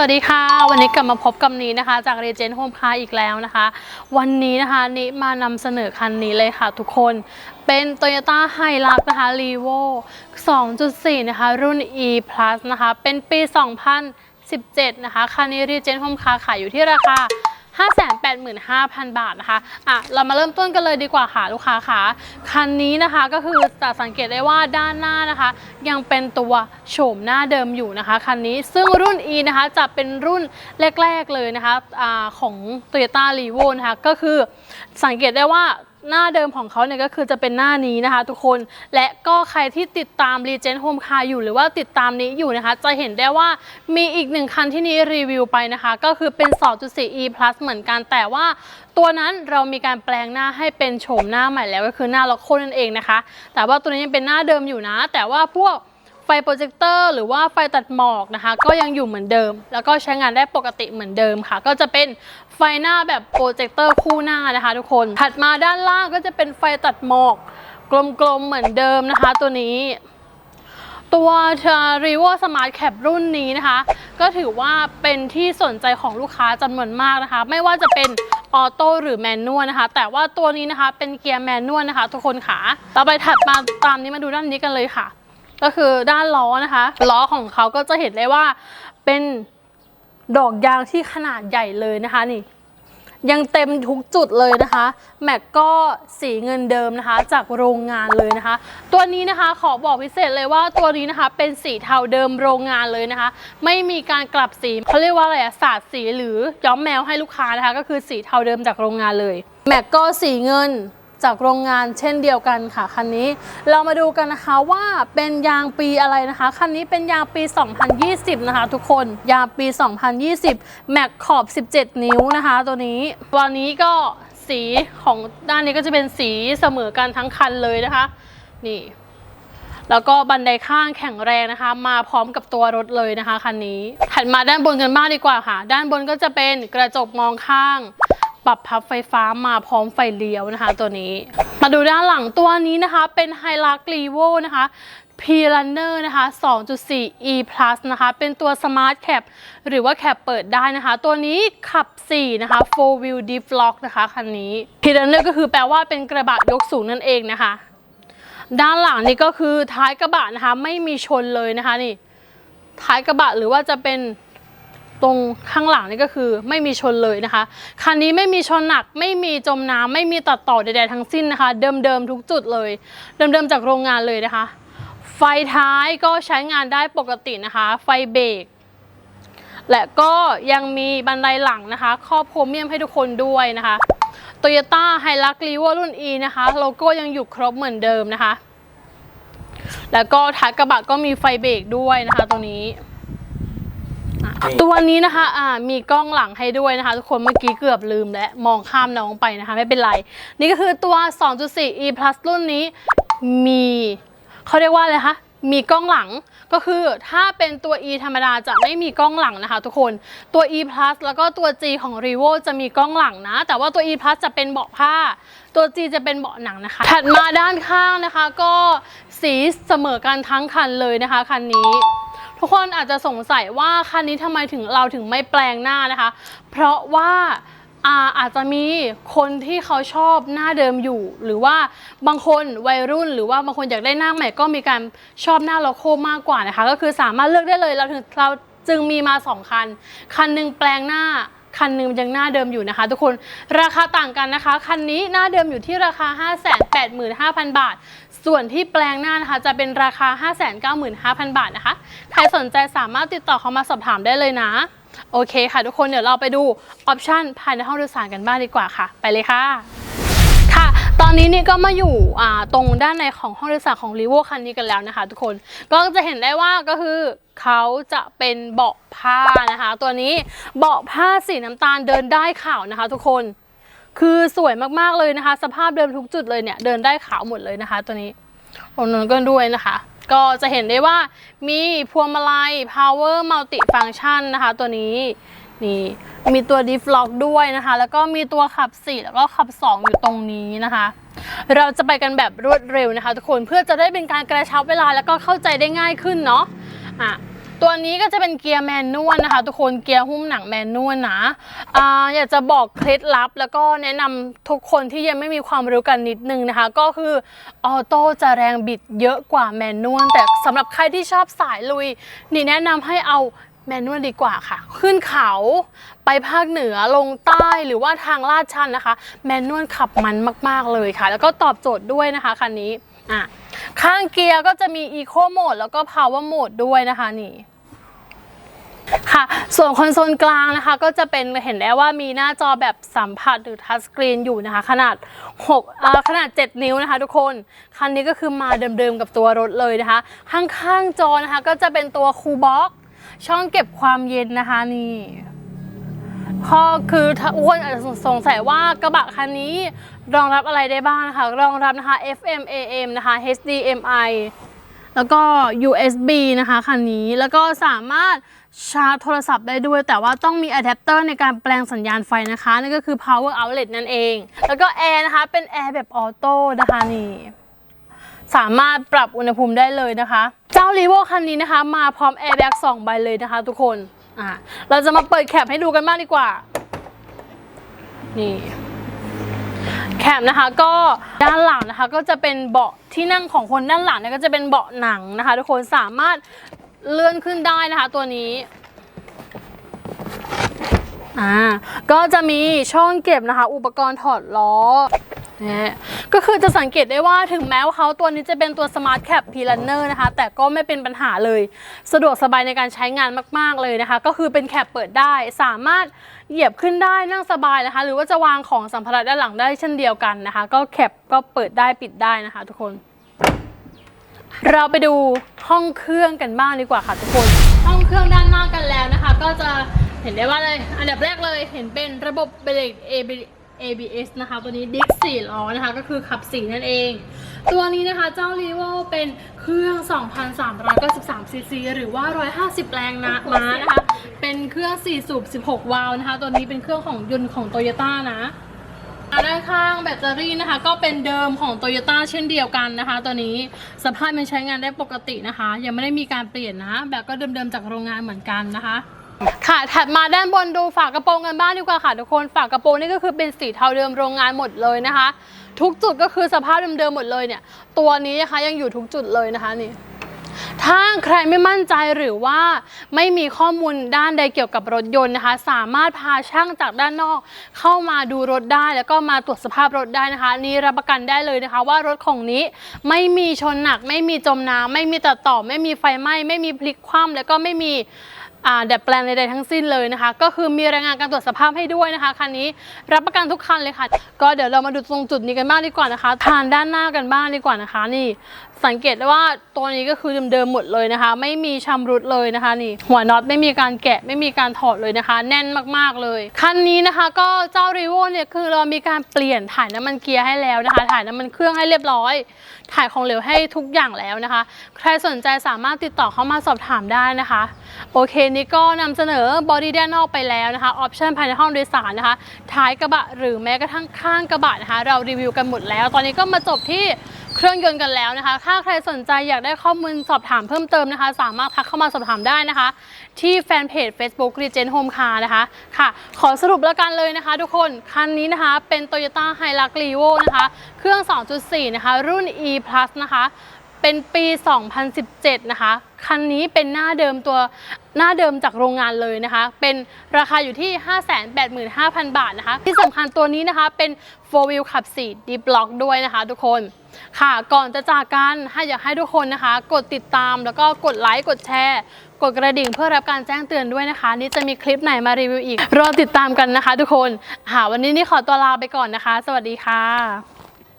วัสดีค่ะ วันนี้กลับมาพบกับนี้นะคะ จากเรเจนต์โฮมคาอีกแล้วนะคะ วันนี้นะคะนิมานำเสนอคันนี้เลยค่ะทุกคนเป็น Toyota Hilux นะคะ Revo 2.4 นะคะ รุ่น E Plus นะคะ เป็นปี 2017 นะคะ คันนี้เรเจนต์โฮมคาขายอยู่ที่ราคา 585,000 บาทนะคะอะเรามาเริ่มต้นกันเลยดีกว่าค่ะลูกค้าค่ะคันนี้นะคะก็คือจะสังเกตได้ว่าด้านหน้านะคะ ยังเป็นตัวโฉมหน้าเดิมอยู่นะคะคันนี้ซึ่งรุ่น E นะคะจะเป็นรุ่นแรก ๆเลยนะคะอาของ Toyota r e v o นะคะก็คือสังเกตได้ว่า หน้าเดิมของเขาเนี่ยก็คือจะเป็นหน้านี้นะคะทุกคน และก็ใครที่ติดตาม Regent Home Car อยู่หรือว่าติดตามนี้อยู่นะคะ จะเห็นได้ว่ามีอีกหนึ่งคันที่นี้รีวิวไปนะคะ ก็คือเป็น 2.4 E Plus เหมือนกันแต่ว่าตัวนั้นเรามีการแปลงหน้าให้เป็นโฉมหน้าใหม่แล้วก็คือหน้าล็อกโคนั่นเองนะคะ แต่ว่าตัวนี้ยังเป็นหน้าเดิมอยู่นะ แต่ว่าพวก ฟโปรเจคเตอร์หรือว่าไฟตัดหมอกนะคะ ก็ยังอยู่เหมือนเดิม แล้วก็ใช้งานได้ปกติเหมือนเดิมค่ะ ก็จะเป็นไฟหน้าแบบโปรเจคเตอร์คู่หน้านะคะ ทุกคนถัดมาด้านล่างก็จะเป็นไฟตัดหมอก กลมๆเหมือนเดิมนะคะ ตัวนี้ ตัว r e v o Smart Cap รุ่นนี้นะคะ ก็ถือว่าเป็นที่สนใจของลูกค้าจำนวนมากนะคะ ไม่ว่าจะเป็นออโต้หรือแมนนวลนะคะ แต่ว่าตัวนี้นะคะเป็นเกียร์แมนนวลนะคะ ทุกคนค่ะ ต่อไปถัดมาตามนี้มาดูด้านนี้กันเลยค่ะ ก็คือด้านล้อนะคะล้อของเขาก็จะเห็นได้ว่าเป็นดอกยางที่ขนาดใหญ่เลยนะคะนี่ ยังเต็มทุกจุดเลยนะคะ แม็กก็สีเงินเดิมนะคะ จากโรงงานเลยนะคะ ตัวนี้นะคะขอบอกพิเศษเลยว่าตัวนี้นะคะเป็นสีเทาเดิมโรงงานเลยนะคะ ไม่มีการกลับสีเขาเรียกว่าอะไรอะสาดสีหรือย้อมแมวให้ลูกค้านะคะ ก็คือสีเทาเดิมจากโรงงานเลย แม็กก็สีเงิน จากโรงงานเช่นเดียวกันค่ะคันนี้ เรามาดูกันนะคะว่าเป็นยางปีอะไรนะคะคันนี้เป็นยางปี 2020 นะคะ ทุกคนยางปี 2020 แม็กขอบ 17 นิ้วนะคะ ตัวนี้วันนี้ก็สีของด้านนี้ก็จะเป็นสีเสมอกันทั้งคันเลยนะคะ นี่แล้วก็บันไดข้างแข็งแรงนะคะ มาพร้อมกับตัวรถเลยนะคะคันนี้ถัดมาด้านบนกันบ้างดีกว่าค่ะ ด้านบนก็จะเป็นกระจกมองข้าง ปรับพับไฟฟ้ามาพร้อมไฟเลี้ยวนะคะ ตัวนี้ มาดูด้านหลังตัวนี้นะคะเป็น h i l u x r e v o นะคะ p r u n n e r นะคะ 2.4 E Plus นะคะ เป็นตัว Smart Cap หรือว่าแคปเปิดได้นะคะ ตัวนี้ขับ 4 นะคะ4 wheel diff lock นะคะคันนี้ p r u n n e r ก็คือแปลว่าเป็นกระบะยกสูงนั่นเองนะคะ ด้านหลังนี่ก็คือท้ายกระบะนะคะ ไม่มีชนเลยนะคะนี่ ท้ายกระบะหรือว่าจะเป็น ตรงข้างหลังนี่ก็คือไม่มีชนเลยนะคะคันนี้ไม่มีชนหนักไม่มีจมน้ำไม่มีตัดต่อใดๆทั้งสิ้นนะคะ เดิมๆทุกจุดเลย เดิมๆจากโรงงานเลยนะคะ ไฟท้ายก็ใช้งานได้ปกตินะคะ ไฟเบรกและก็ยังมีบันไดหลังนะคะ ครอบโครเมียมให้ทุกคนด้วยนะคะ Toyota Hilux r e v o รุ่น E นะคะ โลโก้ยังอยู่ครบเหมือนเดิมนะคะ แล้วก็ท้ายกระบะก็มีไฟเบรกด้วยนะคะตัวนี้ ตัวนี้นะคะอ่ามีกล้องหลังให้ด้วยนะคะ ทุกคนเมื่อกี้เกือบลืมและมองข้ามน้องไปนะคะ ไม่เป็นไร นี่ก็คือตัว 2.4 e plus รุ่นนี้มีเขาเรียกว่าอะไรคะ มีกล้องหลังก็คือถ้าเป็นตัว e ธรรมดาจะไม่มีกล้องหลังนะคะทุกคนตัว e plus แล้วก็ตัว g ของ r e v o จะมีกล้องหลังนะ แต่ว่าตัว e plus จะเป็นเบาะผ้า ตัว G จะเป็นเบาะหนังนะคะ ถัดมาด้านข้างนะคะ ก็สีเสมอกันทั้งคันเลยนะคะคันนี้ทุกคนอาจจะสงสัยว่าคันนี้ทำไมถึงเราถึงไม่แปลงหน้านะคะ เพราะว่า อาอาจจะมีคนที่เขาชอบหน้าเดิมอยู่ หรือว่าบางคนวัยรุ่น หรือว่าบางคนอยากได้หน้าใหม่ก็มีการชอบหน้าโลโก้มากกว่านะคะ ก็คือสามารถเลือกได้เลยเราถึงเราจึงมีมาสองคัน คันหนึ่งแปลงหน้าคันหนึ่งยังหน้าเดิมอยู่นะคะ ทุกคนราคาต่างกันนะคะ คันนี้หน้าเดิมอยู่ที่ราคา 585,000 บาท ส่วนที่แปลงหน้านะคะจะเป็นราคา 595,000 บาทนะคะ ใครสนใจสามารถติดต่อเขามาสอบถามได้เลยนะ โอเคค่ะทุกคนเดี๋ยวเราไปดูออปชันภายในห้องโดยสารกันบ้างดีกว่าค่ะ ไปเลยค่ะค่ะ ตอนนี้นี่ก็มาอยู่ตรงด้านในของห้องโดยสารของ r ีโวคันนี้กันแล้วนะคะ ทุกคนก็จะเห็นได้ว่าก็คือเขาจะเป็นเบาะผ้านะคะ ตัวนี้เบาะผ้าสีน้ำตาลเดินได้ขาวนะคะ ทุกคนคือสวยมากๆเลยนะคะ สภาพเดิมทุกจุดเลยเนี่ยเดินได้ขาวหมดเลยนะคะ ตัวนี้ตรงนั้นก็ด้วยนะคะ ก็จะเห็นได้ว่ามีพวงมาลัย power multi function นะคะ ตัวนี้นี่มีตัว diff lock ด้วยนะคะ แล้วก็มีตัวขับ 4 แล้วก็ขับ 2 อยู่ตรงนี้นะคะ เราจะไปกันแบบรวดเร็วนะคะ ทุกคนเพื่อจะได้เป็นการกระชับเวลาแล้วก็เข้าใจได้ง่ายขึ้นเนาะอะ ตัวนี้ก็จะเป็นเกียร์แมนนวลนะคะ ทุกคนเกียร์หุ้มหนังแมนนวลนะอ่าอยากจะบอกเคล็ดลับ แล้วก็แนะนำทุกคนที่ยังไม่มีความรู้กันนิดนึงนะคะ ก็คือออโต้จะแรงบิดเยอะกว่าแมนนวลแต่สำหรับใครที่ชอบสายลุย นี่แนะนำให้เอาแมนนวลดีกว่าค่ะ ขึ้นเขาไปภาคเหนือลงใต้หรือว่าทางลาดชันนะคะ แมนนวลขับมันมาก ๆ เลยค่ะ แล้วก็ตอบโจทย์ด้วยนะคะคันนี้อะข้างเกียร์ก็จะมี Eco Mode แล้วก็ Power Mode ด้วยนะคะนี่ ค่ะ ส่วนคอนโซลกลางนะคะก็จะเป็นเห็นได้ว่ามีหน้าจอแบบสัมผัสหรือทัชสกรีนอยู่นะคะ ขนาด6อ่าขนาด 7 นิ้วนะคะทุกคน คันนี้ก็คือมาเดิมๆกับตัวรถเลยนะคะ ข้างๆจอนะคะก็จะเป็นตัวคูลบ็อกช่องเก็บความเย็นนะคะนี่พอคือถ้าอ้วนอาจจะสงสัยว่ากระบะคันนี้รองรับอะไรได้บ้างนะคะ รองรับนะคะ FM AM นะคะ HDMI แล้วก็ USB นะคะคันนี้ แล้วก็สามารถชาร์จโทรศัพท์ได้ด้วย แต่ว่าต้องมีอะแดปเตอร์ในการแปลงสัญญาณไฟนะคะ นั่นก็คือ power outlet นั่นเอง แล้วก็แอร์นะคะ เป็นแอร์แบบออโต้นะคะนี่สามารถปรับอุณหภูมิได้เลยนะคะ เจ้า r ีโวคันนี้นะคะ มาพร้อมแอร์แบ็ก2ใบเลยนะคะ ทุกคน อ่า เราจะมาเปิดแคปให้ดูกันบ้างดีกว่า นี่ แคปนะคะก็ด้านหลังนะคะก็จะเป็นเบาะที่นั่งของคนด้านหลังเนี่ยก็จะเป็นเบาะหนังนะคะ ทุกคนสามารถเลื่อนขึ้นได้นะคะตัวนี้อ่าก็จะมีช่องเก็บนะคะ อุปกรณ์ถอดล้อ นะก็คือจะสังเกตได้ว่าถึงแม้ว่าเขาตัวนี้จะเป็นตัว Smart Cap p l a n n e r นะคะ แต่ก็ไม่เป็นปัญหาเลย สะดวกสบายในการใช้งานมาก ๆ เลยนะคะ ก็คือเป็นแคปเปิดได้สามารถเหยียบขึ้นได้นั่งสบายนะคะ หรือว่าจะวางของสัมภาระด้านหลังได้เช่นเดียวกันนะคะ ก็แคปก็เปิดได้ปิดได้นะคะ ทุกคน เราไปดูห้องเครื่องกันบ้างดีกว่าค่ะทุกคน ห้องเครื่องด้านหน้ากันแล้วนะคะ ก็จะเห็นได้ว่าเลย อันดับแรกเลยเห็นเป็นระบบเบรก ABS ABS นะคะ ตัวนี้ดิสสี่ล้อนะคะ ก็คือขับสี่นั่นเอง ตัวนี้นะคะเจ้า r e v o เป็นเครื่อง 2,393 ซีซี หรือว่า 150 แรงนะม้านะคะ เป็นเครื่อง 4 สูบ 16 วาล์วนะคะ ตัวนี้เป็นเครื่องของยนต์ของ Toyota นะด้านข้างแบตเตอรี่นะคะ ก็เป็นเดิมของ Toyota เช่นเดียวกันนะคะ ตัวนี้สภาพมันใช้งานได้ปกตินะคะ ยังไม่ได้มีการเปลี่ยนนะ แบบก็เดิมๆจากโรงงานเหมือนกันนะคะ ค่ะถัดมาด้านบนดูฝากระโปรงกันบ้างดีกว่าค่ะทุกคนฝากระโปรงนี่ก็คือเป็นสีเทาเดิมโรงงานหมดเลยนะคะ ทุกจุดก็คือสภาพเดิมๆหมดเลยเนี่ย ตัวนี้นะคะยังอยู่ทุกจุดเลยนะคะนี่ถ้าใครไม่มั่นใจหรือว่าไม่มีข้อมูลด้านใดเกี่ยวกับรถยนต์นะคะ สามารถพาช่างจากด้านนอก เข้ามาดูรถได้แล้วก็มาตรวจสภาพรถได้นะคะ นี่รับประกันได้เลยนะคะ ว่ารถของนี้ไม่มีชนหนัก ไม่มีจมน้ำไม่มีตัดต่อ ไม่มีไฟไหม้ไม่มีพลิกคว่ำแล้วก็ไม่มี ดัดแปลงใดๆทั้งสิ้นเลยนะคะ ก็คือมีรายงานการตรวจสภาพให้ด้วยนะคะคันนี้รับประกันทุกคันเลยค่ะ ก็เดี๋ยวเรามาดูตรงจุดนี้กันบ้างดีกว่านะคะทานด้านหน้ากันบ้างดีกว่านะคะนี่ สังเกตได้ว่าตัวนี้ก็คือเดิมๆหมดเลยนะคะ ไม่มีชำรุดเลยนะคะนี่หัวน็อตไม่มีการแกะไม่มีการถอดเลยนะคะ แน่นมากๆเลยคันนี้นะคะก็เจ้ารีโวเนี่ยคือเรามีการเปลี่ยนถ่ายน้ำมันเกียร์ให้แล้วนะคะ ถ่ายน้ำมันเครื่องให้เรียบร้อย ถ่ายของเหลวให้ทุกอย่างแล้วนะคะ ใครสนใจสามารถติดต่อเข้ามาสอบถามได้นะคะ โอเคนี่ก็นำเสนอบอดี้ด้านนอกไปแล้วนะคะออปชันภายในห้องโดยสารนะคะ ท้ายกระบะหรือแม้กระทั่งข้างกระบะนะคะ เรารีวิวกันหมดแล้ว ตอนนี้ก็มาจบที่ เครื่องยนต์กันแล้วนะคะ ถ้าใครสนใจอยากได้ข้อมูลสอบถามเพิ่มเติมนะคะ สามารถทักเข้ามาสอบถามได้นะคะ ที่แฟนเพจ Facebook Regent Home Car นะคะค่ะ ขอสรุปแล้วกันเลยนะคะทุกคน คันนี้นะคะเป็น Toyota Hilux Revo นะคะ เครื่อง 2.4 นะคะ รุ่น E Plus นะคะ เป็นปี 2017 นะคะ คันนี้เป็นหน้าเดิมตัวหน้าเดิมจากโรงงานเลยนะคะ เป็นราคาอยู่ที่ 585,000 บาทนะคะ ที่สำคัญตัวนี้นะคะเป็น 4 wheel ขับ4 Deep Lock ด้วยนะคะทุกคน ค่ะ ก่อนจะจากกันให้อยากให้ทุกคนนะคะ กดติดตามแล้วก็กดไลค์ กดแชร์ กดกระดิ่งเพื่อรับการแจ้งเตือนด้วยนะคะ นี่จะมีคลิปไหนมารีวิวอีก รอติดตามกันนะคะ ทุกคน ค่ะ วันนี้นี่ขอตัวลาไปก่อนนะคะ สวัสดีค่ะ